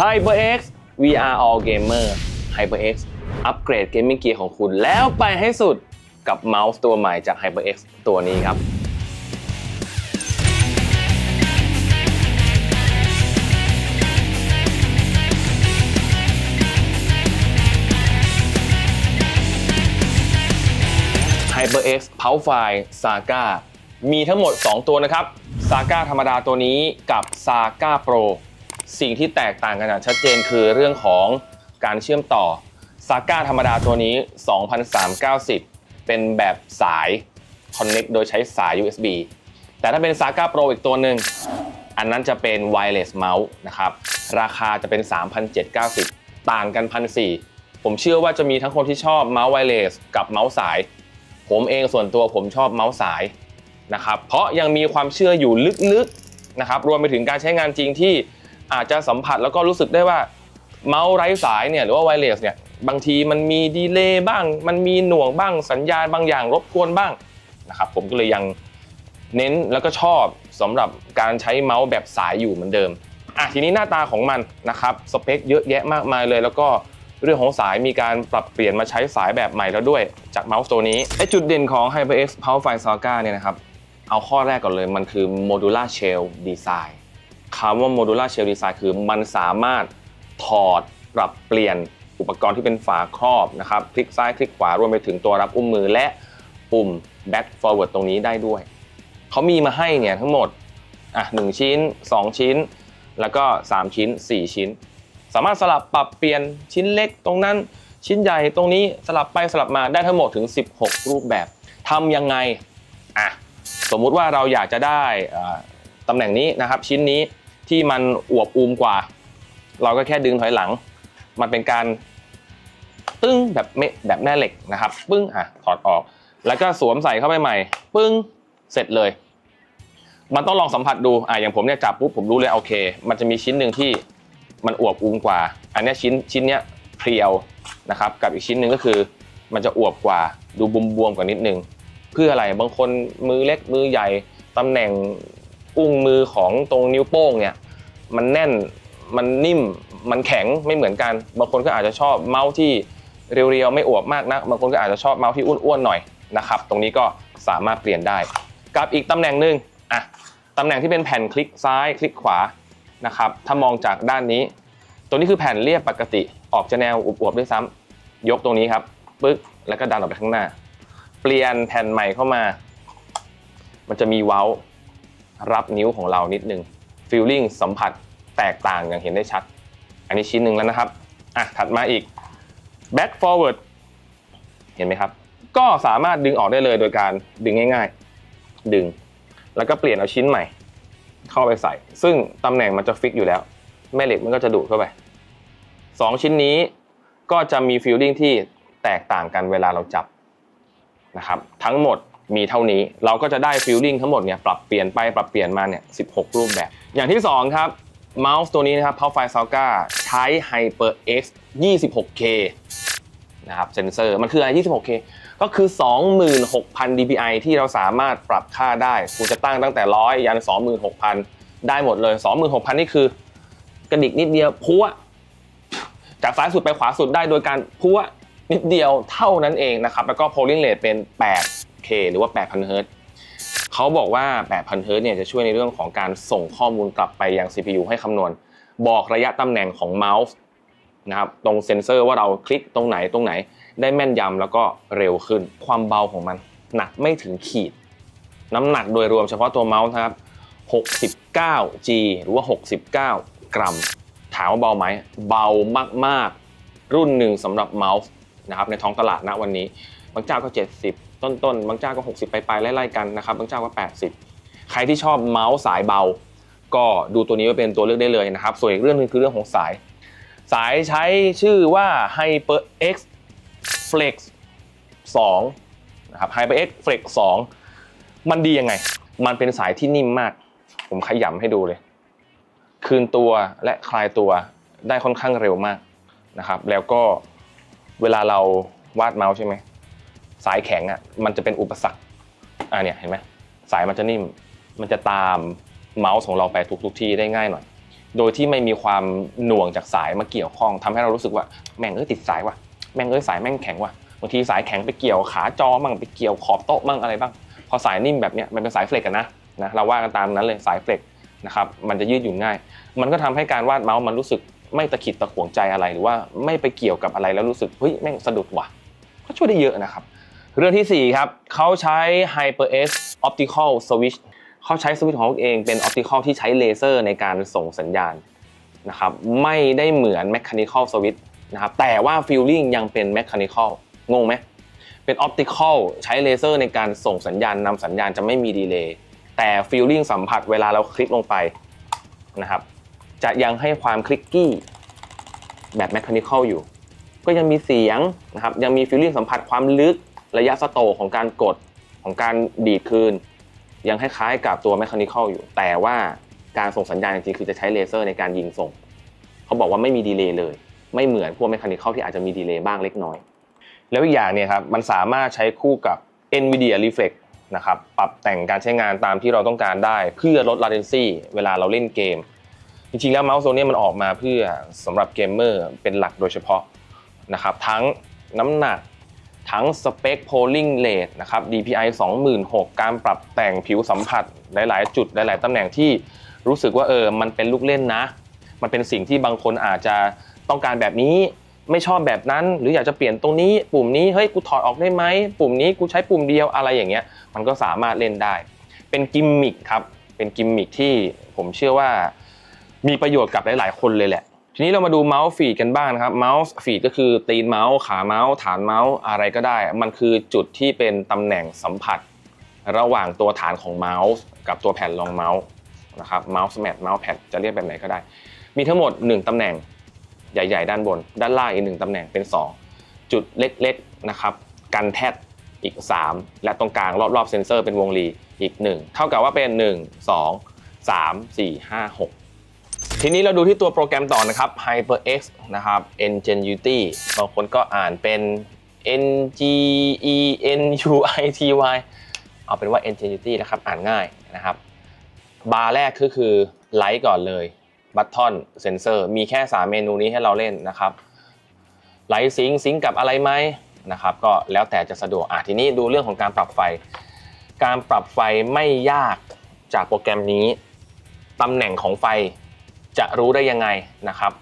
HyperX VR All Gamer HyperX อัปเกรดเกมมิ่งเกียร์ของคุณแล้วไปให้สุดกับเมาส์ตัวใหม่จาก HyperX ตัวนี้ครับ HyperX Powerfly Saga มีทั้งหมด 2 ตัวนะครับ Saga ธรรมดาตัวนี้กับ Saga Pro สิ่งที่แตกต่างกันอย่างชัดเจนคือเรื่องของการเชื่อมต่อ Saga ธรรมดาตัวนี้ 2,390 เป็นแบบสาย Connect โดยใช้สาย USB แต่ถ้าเป็น Saga Pro อีกตัวหนึ่ง อันนั้นจะเป็น wireless mouse นะครับ ราคาจะเป็น 3,790 ต่างกัน 1,400 ผมเชื่อว่าจะมีทั้งคนที่ชอบเมาส์ wireless กับเมาส์สาย ผมเองส่วนตัวผมชอบเมาส์สายนะครับ เพราะยังมีความเชื่ออยู่ลึกๆนะครับ รวมไปถึงการใช้งานจริงที่ อาจจะสัมผัสแล้วก็รู้สึกได้ว่าเมาส์ไร้สายเนี่ยหรือว่าไวเลสเนี่ยบางทีมันมีดีเลย์บ้าง มันมีหน่วงบ้างสัญญาณบางอย่างรบกวนบ้างนะครับผมก็เลยยังเน้นแล้วก็ชอบสำหรับการใช้เมาส์แบบสายอยู่เหมือนเดิมอะทีนี้หน้าตาของมันนะครับสเปคเยอะแยะมากมายเลย แล้วก็เรื่องของสายมีการปรับเปลี่ยนมาใช้สายแบบใหม่แล้วด้วยจากเมาส์ตัวนี้ไอจุดเด่นของ HyperX Powerfly Saga เนี่ยนะครับเอาข้อแรกก่อนเลยมันคือ modular shell design คำว่า modular shell design คือมันสามารถถอดปรับเปลี่ยนอุปกรณ์ที่เป็นฝาครอบนะครับคลิกซ้ายคลิกขวารวมไปถึงตัวรับอุ้มมือและปุ่ม back forward ตรงนี้ได้ด้วย เขามีมาให้เนี่ยทั้งหมดอะ1ชิ้น 2 ชิ้น แล้วก็ 3 ชิ้น 4 ชิ้น สามารถสลับปรับเปลี่ยนชิ้นเล็กตรงนั้นชิ้นใหญ่ตรงนี้สลับไปสลับมาได้ทั้งหมดถึง 16 รูปแบบทำยังไงอะสมมุติว่าเราอยากจะได้อ่าตำแหน่งนี้นะครับชิ้นนี้ ที่มันอวบอูมกว่า เราก็แค่ดึงถอยหลัง มันเป็นการตึ้งแบบเมแบบแม่เหล็กนะครับ ปึ้งอะถอดออก แล้วก็สวมใส่เข้าไปใหม่ ปึ้งเสร็จเลย มันต้องลองสัมผัสดูอะอย่างผมเนี่ยจับปุ๊บผมรู้เลยโอเค มันจะมีชิ้นหนึ่งที่มันอวบอูมกว่า อันนี้ชิ้นชิ้นเนี้ยเพรียวนะครับ กับอีกชิ้นหนึ่งก็คือ มันจะอวบกว่าดูบวมๆกว่านิดนึงเพื่ออะไรบางคนมือเล็กมือใหญ่ตำแหน่งอุ้งมือของตรงนิ้วโป้งเนี่ย มันแน่น มันนิ่ม มันแข็งไม่เหมือนกัน บางคนก็อาจจะชอบเมาส์ที่เรียวๆไม่อวบมากนะบางคนก็อาจจะชอบเมาส์ที่อ้วนๆหน่อยนะครับ ตรงนี้ก็สามารถเปลี่ยนได้ กับอีกตำแหน่งหนึ่งอะตำแหน่งที่เป็นแผ่นคลิกซ้ายคลิกขวานะครับ ถ้ามองจากด้านนี้ ตัวนี้คือแผ่นเรียบปกติ ออกจะแนวอวบๆด้วยซ้ำยกตรงนี้ครับปึ๊กแล้วก็ดันออกไปข้างหน้า เปลี่ยนแผ่นใหม่เข้ามา มันจะมีเว้ารับนิ้วของเรานิดนึง ฟีลลิ่งสัมผัสแตกต่างอย่างเห็นได้ชัด อันนี้ชิ้นหนึ่งแล้วนะครับอะถัดมาอีก back forward เห็นไหมครับ ก็สามารถดึงออกได้เลยโดยการดึงง่าย ๆ ดึง แล้วก็เปลี่ยนเอาชิ้นใหม่ เข้าไปใส่ ซึ่งตำแหน่งมันจะฟิกอยู่แล้ว แม่เหล็กมันก็จะดูดเข้าไปสองชิ้นนี้ก็จะมีฟีลลิ่งที่แตกต่างกันเวลาเราจับนะครับ ทั้งหมด มีเท่านี้ เราก็จะได้ฟิลลิ่งทั้งหมดเนี่ยปรับเปลี่ยนไปปรับเปลี่ยนมาเนี่ย16 รูปแบบ อย่างที่ 2 ครับเมาส์ตัวนี้นะครับ Powerfly Saga ใช้ HyperX 26K นะครับเซนเซอร์มันคืออะไร 26K ก็คือ 26,000 dpi ที่เราสามารถปรับค่าได้คุณจะตั้งตั้งแต่ 100 ยัน 26,000 ได้หมดเลย 26,000 นี่คือกระดิกนิดเดียวพัวจากซ้ายสุดไปขวาสุดได้โดยการพัวนิดเดียวเท่านั้นเองนะครับ แล้วก็ polling rate เป็น 8K หรือว่า 8,000 Hz เขาบอกว่า 8,000 Hz เนี่ยจะช่วยในเรื่องของการส่งข้อมูลกลับไปยัง CPU ให้คำนวณ บอกระยะตำแหน่งของเมาส์นะครับตรงเซ็นเซอร์ว่าเราคลิกตรงไหนตรงไหน ได้แม่นยำแล้วก็เร็วขึ้น ความเบาของมันหนักไม่ถึงขีด น้ำหนักโดยรวมเฉพาะตัวเมาส์นะครับ 69G หรือว่า 69 กรัม ถามว่าเบาไหม เบามาก ๆ รุ่นหนึ่งสำหรับเมาส์นะครับในท้องตลาดณวันนี้ บางเจ้าก็ 70 ต้นๆ บางเจ้าก็ 60 ไปๆไล่ๆกันนะครับ บางเจ้าก็ 80 ใครที่ชอบเมาส์สายเบา ก็ดูตัวนี้ไว้เป็นตัวเลือกได้เลยนะครับ ส่วนอีกเรื่องหนึงคือเรื่องของสาย สายใช้ชื่อว่า HyperX Flex 2นะครับ HyperX Flex 2 มันดียังไง มันเป็นสายที่นิ่มมาก ผมขยำให้ดูเลย คืนตัวและคลายตัวได้ค่อนข้างเร็วมากนะครับ แล้วก็เวลาเราวาดเมาส์ใช่ไหม สายแข็งอะมันจะเป็นอุปสรรคอ่าเนี่ยเห็นไหมสายมันจะนิ่ม มันจะตามเมาส์ของเราไปทุกทุกที่ได้ง่ายหน่อย โดยที่ไม่มีความหน่วงจากสายมาเกี่ยวข้องทำให้เรารู้สึกว่าแม่งเอ้ยติดสายว่ะแม่งเอ้ยสายแม่งแข็งว่ะบางทีสายแข็งไปเกี่ยวขาจอมั่งไปเกี่ยวขอบโต๊ะมั่งอะไรบ้างพอสายนิ่มแบบเนี้ยมันเป็นสายเฟล็กกันนะนะเราว่ากันตามนั้นเลยสายเฟล็กนะครับมันจะยืดหยุ่นง่าย มันก็ทำให้การวาดเมาส์มันรู้สึกไม่ตะขิดตะขวงใจอะไรหรือว่าไม่ไปเกี่ยวกับอะไรแล้วรู้สึกเฮ้ยแม่งสะดุดว่ะก็ช่วยได้เยอะนะครับ เรื่องที่ 4 ครับเขาใช้ HyperX Optical Switch เขาใช้สวิตช์ของเขาเองเป็น Optical ที่ใช้เลเซอร์ในการส่งสัญญาณนะครับไม่ได้เหมือน Mechanical Switch นะครับแต่ว่า Feeling ยังเป็น Mechanical งงไหมเป็น Optical ใช้เลเซอร์ในการส่งสัญญาณนำสัญญาณจะไม่มีดีเลย์แต่ Feeling สัมผัสเวลาเราคลิกลงไปนะครับจะยังให้ความคลิกกี้แบบ Mechanical อยู่ ก็ยังมีเสียงนะครับยังมี Feeling สัมผัสความลึก ระยะสโตของการกดของการดีดคืน ยังคล้ายๆกับตัว Mechanical อยู่ แต่ว่าการส่งสัญญาณจริงๆคือจะใช้เลเซอร์ในการยิงส่ง เขาบอกว่าไม่มีดีเลย์เลย ไม่เหมือนพวก Mechanical ที่อาจจะมีดีเลย์บ้างเล็กน้อย แล้วอีกอย่างเนี่ยครับมันสามารถใช้คู่กับ NVIDIA Reflex นะครับปรับแต่งการใช้งานตามที่เราต้องการได้เพื่อลด latency เวลาเราเล่นเกม จริงๆ แล้วเมาส์ตัวนี้มันออกมาเพื่อสำหรับเกมเมอร์เป็นหลักโดยเฉพาะนะครับทั้งน้ำหนัก ทั้งสเปค polling rate นะครับ DPI 26,000 การปรับแต่งผิวสัมผัสหลาย ๆ จุดหลาย ๆ ตำแหน่งที่รู้สึกว่าเออมันเป็นลูกเล่นนะ มันเป็นสิ่งที่บางคนอาจจะต้องการแบบนี้ไม่ชอบแบบนั้น หรืออยากจะเปลี่ยนตรงนี้ปุ่มนี้เฮ้ยกูถอดออกได้ไหมปุ่มนี้กูใช้ปุ่มเดียวอะไรอย่างเงี้ยมันก็สามารถเล่นได้ เป็นกิมมิคครับเป็นกิมมิคที่ผมเชื่อว่ามีประโยชน์กับหลาย ๆ คนเลยแหละ ทีนี้เรามาดูเมาส์ฟีดกันบ้างนะครับเมาส์ฟีดก็คือตีนเมาส์ขาเมาส์ฐานเมาส์อะไรก็ได้ มันคือจุดที่เป็นตำแหน่งสัมผัส ระหว่างตัวฐานของเมาส์กับตัวแผ่นรองเมาส์นะครับเมาส์แมทเมาส์แพดจะเรียกแบบไหนก็ได้ มีทั้งหมด 1ตำแหน่งใหญ่ ๆ ด้านบน ด้านล่างอีกหนึ่งตำแหน่งเป็น 2 จุดเล็กๆนะครับกันแทดอีก 3 และตรงกลางรอบๆเซนเซอร์เป็นวงรีอีก 1 เท่ากับว่าเป็น 1 2 3 4 5 6 ทีนี้เราดูที่ตัวโปรแกรมต่อนะครับ HyperX นะครับ Ingenuity บางคนก็อ่านเป็น N G E N U I T Y เอาเป็นว่า Ingenuity นะครับ อ่านง่ายนะครับ บาร์แรกก็คือไลท์ก่อนเลยบัตทอนเซนเซอร์มีแค่ 3 เมนูนี้ให้เราเล่นนะครับไลท์ซิงซิงกับอะไรไหมนะครับก็แล้วแต่จะสะดวกอะทีนี้ดูเรื่องของการปรับไฟ การปรับไฟไม่ยากจากโปรแกรมนี้ตำแหน่งของไฟ จะรู้ได้ยังไงนะครับ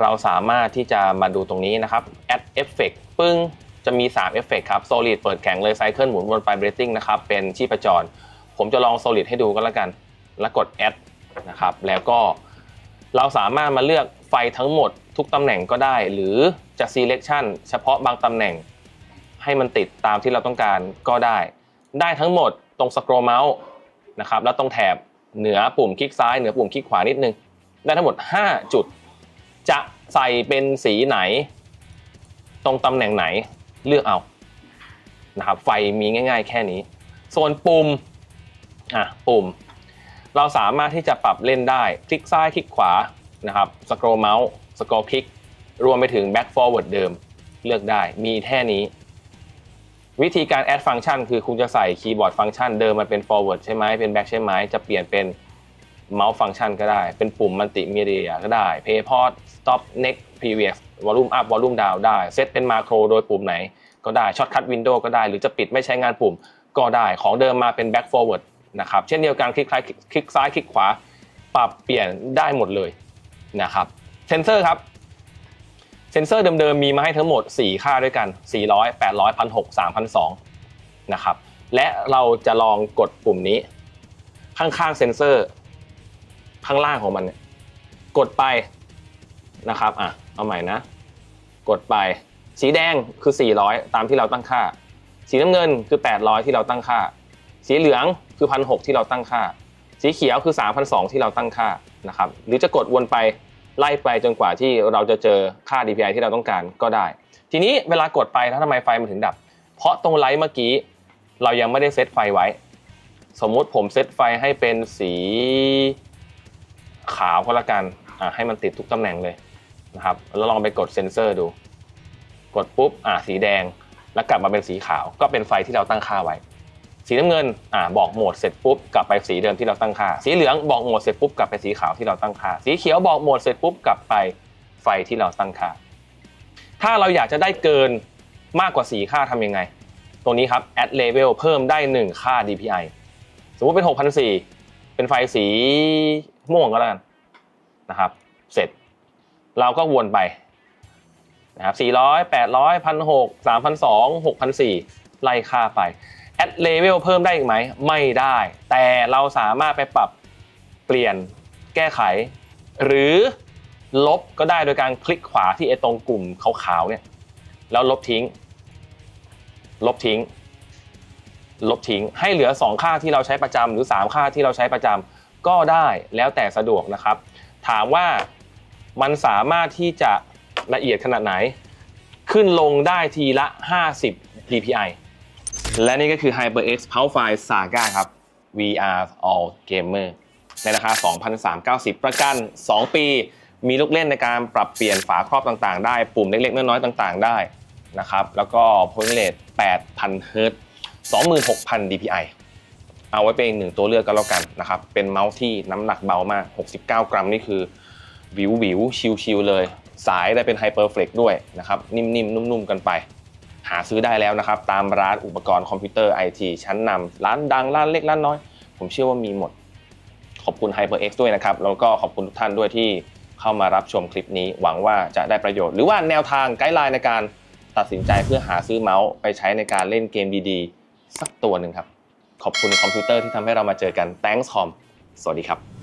เราสามารถที่จะมาดูตรงนี้นะครับ add effect ปึ้งจะมี3 effect ครับ solid เปิดแข็งเลย cycle หมุนวน vibrating นะครับ เป็นชีพจร ผมจะลอง solid ให้ดูก็แล้วกัน แล้วกด add นะครับ แล้วก็เราสามารถมาเลือกไฟทั้งหมดทุกตำแหน่งก็ได้ หรือจะ selection เฉพาะบางตำแหน่ง ให้มันติดตามที่เราต้องการก็ได้ ได้ทั้งหมดตรง scroll mouse นะครับ แล้วตรงแถบ เหนือปุ่มคลิกซ้ายเหนือปุ่มคลิกขวานิดนึง ได้ทั้งหมด 5 จุด จะใส่เป็นสีไหน ตรงตำแหน่งไหนเลือกเอานะครับไฟมีง่าย ๆ แค่นี้ ส่วนปุ่มอะปุ่ม เราสามารถที่จะปรับเล่นได้คลิกซ้ายคลิกขวานะครับสครอลเมาส์สครอลคลิกรวมไปถึง back forward เดิมเลือกได้มีแค่นี้ วิธีการ add function คือคุณจะใส่คีย์บอร์ดฟังก์ชันเดิมมันเป็น forward ใช่ไหมเป็น back ใช่ไหมจะเปลี่ยนเป็นเมาส์ฟังก์ชันก็ได้ เป็นปุ่มมัลติมีเดียก็ได้ play pause stop next previous volume up volume down ได้เซตเป็นมาโครโดยปุ่มไหนก็ได้ shortcut window ก็ได้ หรือจะปิดไม่ใช้งานปุ่มก็ได้ของเดิมมาเป็น back forward นะครับเช่นเดียวกันคลิกซ้ายคลิกซ้ายคลิกขวา ปรับเปลี่ยนได้หมดเลยนะครับเซนเซอร์ครับ ซนเซอร์เดิมๆมีมาให้ทั้งหมด 4 ค่าด้วยกัน 400 800 1,600 3,200นะครับ และเราจะลองกดปุ่มนี้ ข้างๆเซนเซอร์ ข้างล่างของมันเนี่ยกดไปนะครับอะเอาใหม่นะ กดไป สีแดงคือ 400 ตามที่เราตั้งค่า สีน้ำเงินคือ 800 ที่เราตั้งค่า สีเหลืองคือ 1,600 ที่เราตั้งค่า สีเขียวคือ 3,200 ที่เราตั้งค่านะครับ หรือจะกดวนไป ไล่ไปจนกว่าที่เราจะเจอค่า DPI ที่เราต้องการก็ได้ ทีนี้เวลากดไปแล้วทำไมไฟมันถึงดับ เพราะตรงไลท์เมื่อกี้ เรายังไม่ได้เซตไฟไว้ สมมุติผมเซตไฟให้เป็นสีขาวก็แล้วกันอะให้มันติดทุกตำแหน่งเลยนะครับแล้วลองไปกดเซนเซอร์ดู กดปุ๊บอะสีแดง แล้วกลับมาเป็นสีขาว ก็เป็นไฟที่เราตั้งค่าไว้ สีน้ำเงินอ่าบอกโหมดเสร็จปุ๊บกลับไปสีเดิมที่เราตั้งค่า สีเหลืองบอกโหมดเสร็จปุ๊บกลับไปสีขาวที่เราตั้งค่า สีเขียวบอกโหมดเสร็จปุ๊บกลับไปไฟที่เราตั้งค่า ถ้าเราอยากจะได้เกินมากกว่า 4 ค่าทำยังไง ตรงนี้ครับ add level เพิ่มได้ 1 ค่า DPI สมมุติเป็น 6,004เป็นไฟสีม่วงก็แล้วกันนะครับ เสร็จ เราก็วนไปนะครับ400 800 1,600 3,200 6,400 ไล่ค่าไป add level เพิ่มได้อีกไหม ไม่ได้ แต่เราสามารถไปปรับเปลี่ยนแก้ไข หรือลบก็ได้โดยการคลิกขวาที่ไอตรงกลุ่มขาวๆเนี่ยแล้วลบทิ้ง ลบทิ้ง ลบทิ้งให้เหลือ 2 ค่าที่เราใช้ประจำหรือ 3 ค่าที่เราใช้ประจำก็ได้แล้วแต่สะดวกนะครับ ถามว่ามันสามารถที่จะละเอียดขนาดไหน ขึ้นลงได้ทีละ 50 dpi และนี่ก็คือ HyperX Powerfile Saga ครับ VR All Gamer ในราคา 2,390 ประกัน 2 ปี มีลูกเล่นในการปรับเปลี่ยนฝาครอบต่างๆ ได้ ปุ่มเล็กๆ น้อยๆ ต่างๆ ได้นะครับ แล้วก็ point rate 8,000 Hz 26,000 dpi เอาไว้เป็นอีกหนึ่งตัวเลือกก็แล้วกันนะครับ เป็นเมาส์ที่น้ำหนักเบามาก 69 กรัมนี่คือวิววิวชิวชิวๆเลย สายได้เป็นไฮเปอร์เฟล็กด้วยนะครับ นิ่มๆ นุ่มๆ กันไป หาซื้อได้แล้วนะครับ ตามร้านอุปกรณ์คอมพิวเตอร์ไอทีชั้นนำร้านดังร้านเล็กร้านน้อย ผมเชื่อว่ามีหมด ขอบคุณ HyperX ด้วยนะครับ แล้วก็ขอบคุณทุกท่านด้วยที่เข้ามารับชมคลิปนี้ หวังว่าจะได้ประโยชน์ หรือว่าแนวทางไกด์ไลน์ในการตัดสินใจเพื่อหาซื้อเมาส์ไปใช้ในการเล่นเกมดีๆ สักตัวหนึ่งครับ ขอบคุณคอมพิวเตอร์ที่ทำให้เรามาเจอกัน Thanks com สวัสดีครับ